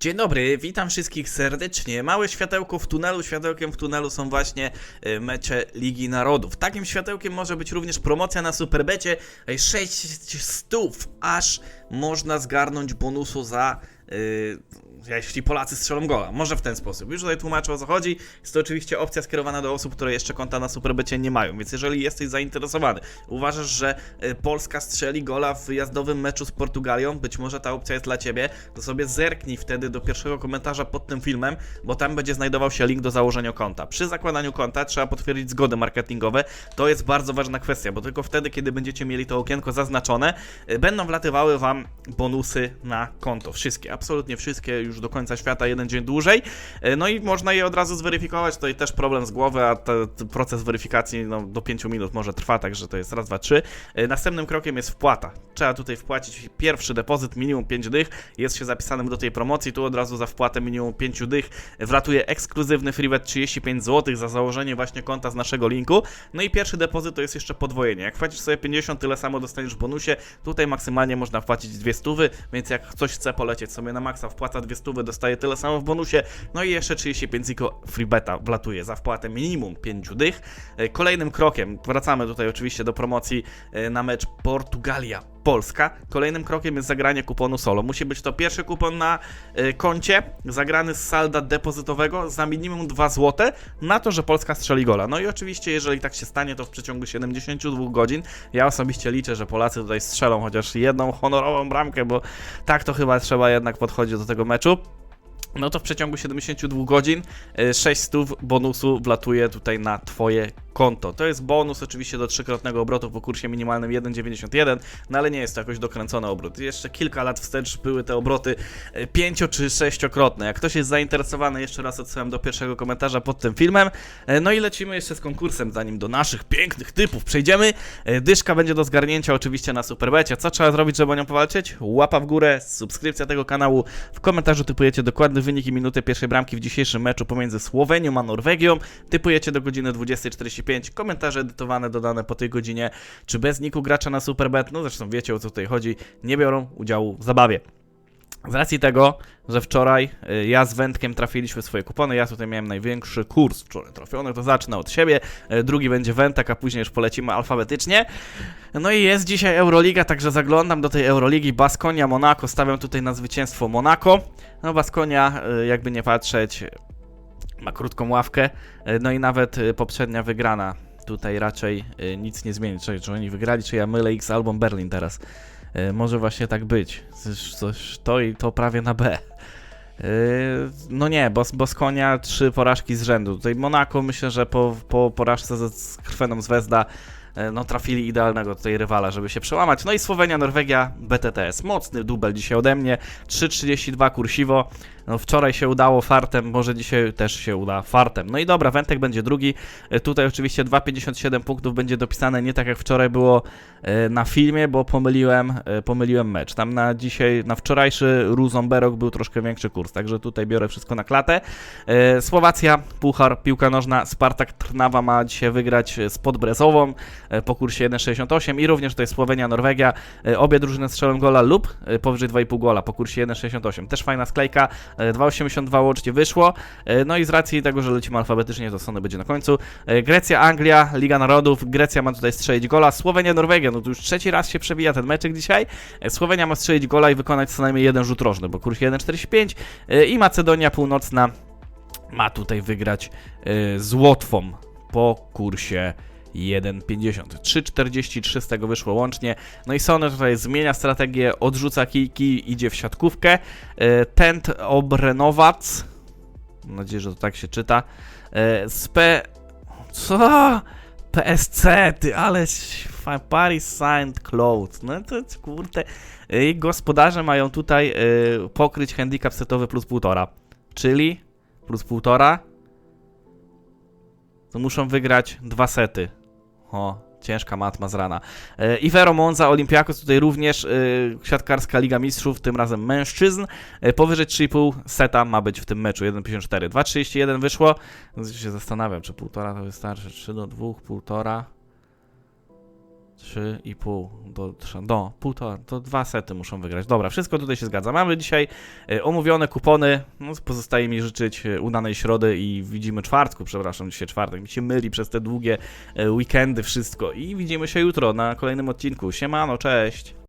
Dzień dobry, witam wszystkich serdecznie. Małe światełko w tunelu. Światełkiem w tunelu są właśnie e, mecze Ligi Narodów. Takim światełkiem może być również promocja na Superbecie. E, 6 stów, aż można zgarnąć bonusu za. Jeśli Polacy strzelą gola. Może w ten sposób. Już tutaj tłumaczę o co chodzi. Jest to oczywiście opcja skierowana do osób, które jeszcze konta na Superbecie nie mają. Więc jeżeli jesteś zainteresowany, uważasz, że e, Polska strzeli gola w wyjazdowym meczu z Portugalią, być może ta opcja jest dla ciebie, to sobie zerknij wtedy do pierwszego komentarza pod tym filmem, bo tam będzie znajdował się link do założenia konta. Przy zakładaniu konta trzeba potwierdzić zgody marketingowe. To jest bardzo ważna kwestia, bo tylko wtedy, kiedy będziecie mieli to okienko zaznaczone, e, będą wlatywały wam bonusy na konto. Wszystkie, absolutnie wszystkie, już do końca świata, jeden dzień dłużej. E, No i można je od razu zweryfikować. Tutaj też problem z głowy, a te, te proces weryfikacji no, do 5 minut może trwa, także to jest raz, dwa, trzy. E, Następnym krokiem jest wpłata. Trzeba tutaj wpłacić pierwszy depozyt, minimum 5 dych. Jest się zapisanym do tej promocji. Tu od razu za wpłatę minimum 5 dych wlatuje ekskluzywny freebet 35 zł za założenie właśnie konta z naszego linku. No i pierwszy depozyt to jest jeszcze podwojenie. Jak wpłacisz sobie 50, tyle samo dostaniesz w bonusie. Tutaj maksymalnie można wpłacić 2 stówy, więc jak ktoś chce polecieć sobie na maksa, wpłaca 2 stówy, dostaje tyle samo w bonusie. No i jeszcze 35 ziko freebeta wlatuje za wpłatę minimum 5 dych. E, Kolejnym krokiem, wracamy tutaj oczywiście do promocji e, na mecz Portugalia. Polska. Kolejnym krokiem jest zagranie kuponu solo. Musi być to pierwszy kupon na e, koncie, zagrany z salda depozytowego za minimum 2 zł na to, że Polska strzeli gola. No i oczywiście, jeżeli tak się stanie, to w przeciągu 72 godzin ja osobiście liczę, że Polacy tutaj strzelą chociaż jedną honorową bramkę, bo tak to chyba trzeba jednak podchodzić do tego meczu. No to w przeciągu 72 godzin e, 600 bonusu wlatuje tutaj na Twoje konto. To jest bonus oczywiście do trzykrotnego obrotu po kursie minimalnym 1,91, no ale nie jest to jakoś dokręcony obrót. Jeszcze kilka lat wstecz były te obroty e, pięcio czy sześciokrotne. Jak ktoś jest zainteresowany, jeszcze raz odsyłam do pierwszego komentarza pod tym filmem. E, No i lecimy jeszcze z konkursem, zanim do naszych pięknych typów przejdziemy. E, Dyszka będzie do zgarnięcia oczywiście na Superbecie. Co trzeba zrobić, żeby o nią powalczyć? Łapa w górę, subskrypcja tego kanału. W komentarzu typujecie dokładny wynik i pierwszej bramki w dzisiejszym meczu pomiędzy Słowenią a Norwegią. Typujecie do godziny 20.45. Komentarze edytowane, dodane po tej godzinie. Czy bez niku gracza na Superbet? No zresztą wiecie o co tutaj chodzi. Nie biorą udziału w zabawie. Z racji tego, że wczoraj y, ja z Wędkiem trafiliśmy swoje kupony, ja tutaj miałem największy kurs wczoraj trafiony, to zacznę od siebie, y, drugi będzie Wędek, a później już polecimy alfabetycznie. No i jest dzisiaj Euroliga, także zaglądam do tej Euroligi, Baskonia, Monako, stawiam tutaj na zwycięstwo Monako. No Baskonia, y, jakby nie patrzeć, ma krótką ławkę, y, no i nawet y, poprzednia wygrana tutaj raczej y, nic nie zmieni, czy, czy oni wygrali, czy ja mylę X albo Berlin teraz. Może właśnie tak być. Coś, to i to prawie na B. No nie, bo Boskonia trzy porażki z rzędu. Tutaj Monako myślę, że po, po porażce z, z Krweną z Wezda no trafili idealnego tutaj rywala, żeby się przełamać. No i Słowenia, Norwegia, BTTS. Mocny dubel dzisiaj ode mnie. 3,32 kursiwo. No wczoraj się udało fartem, może dzisiaj też się uda fartem. No i dobra, Wętek będzie drugi. E, Tutaj oczywiście 2,57 punktów będzie dopisane nie tak jak wczoraj było e, na filmie, bo pomyliłem, e, pomyliłem mecz. Tam na dzisiaj, na wczorajszy Ruzomberok był troszkę większy kurs, także tutaj biorę wszystko na klatę. E, Słowacja, Puchar, piłka nożna, Spartak Trnawa ma dzisiaj wygrać z Podbrezową e, po kursie 1,68 i również tutaj Słowenia, Norwegia. E, Obie drużyny strzelą gola lub e, powyżej 2,5 gola po kursie 1,68. Też fajna sklejka. E, 2,82 łącznie wyszło. E, No i z racji tego, że lecimy alfabetycznie, to Sony będzie na końcu. E, Grecja, Anglia, Liga Narodów. Grecja ma tutaj strzelić gola. Słowenia, Norwegia. No to już trzeci raz się przebija ten meczek dzisiaj. E, Słowenia ma strzelić gola i wykonać co najmniej jeden rzut rożny, bo kurs 1,45 e, i Macedonia Północna ma tutaj wygrać e, z Łotwą po kursie 1,50. 3,43 z tego wyszło łącznie. No i Sony tutaj zmienia strategię, odrzuca kijki, idzie w siatkówkę. E, Tent Obrenowac. Mam nadzieję, że to tak się czyta. E, Spe... Co? PSC, ty, ale Paris Saint Cloud. No to kurde. I gospodarze mają tutaj e, pokryć handicap setowy plus półtora. Czyli plus półtora to muszą wygrać dwa sety. O, ciężka matma z rana. E, Ivero Monza, Olympiakos, tutaj również e, siatkarska Liga Mistrzów, tym razem mężczyzn. E, powyżej 3,5 seta ma być w tym meczu, 1,54. 2,31 wyszło. Się zastanawiam, czy półtora to wystarczy. 3 do 2, półtora. 3,5 do, do półtora, to dwa sety muszą wygrać. Dobra, wszystko tutaj się zgadza. Mamy dzisiaj e, omówione kupony. No, pozostaje mi życzyć e, udanej środy i widzimy czwartku, przepraszam, dzisiaj czwartek. Mi się myli przez te długie e, weekendy wszystko. I widzimy się jutro na kolejnym odcinku. Siemano, cześć!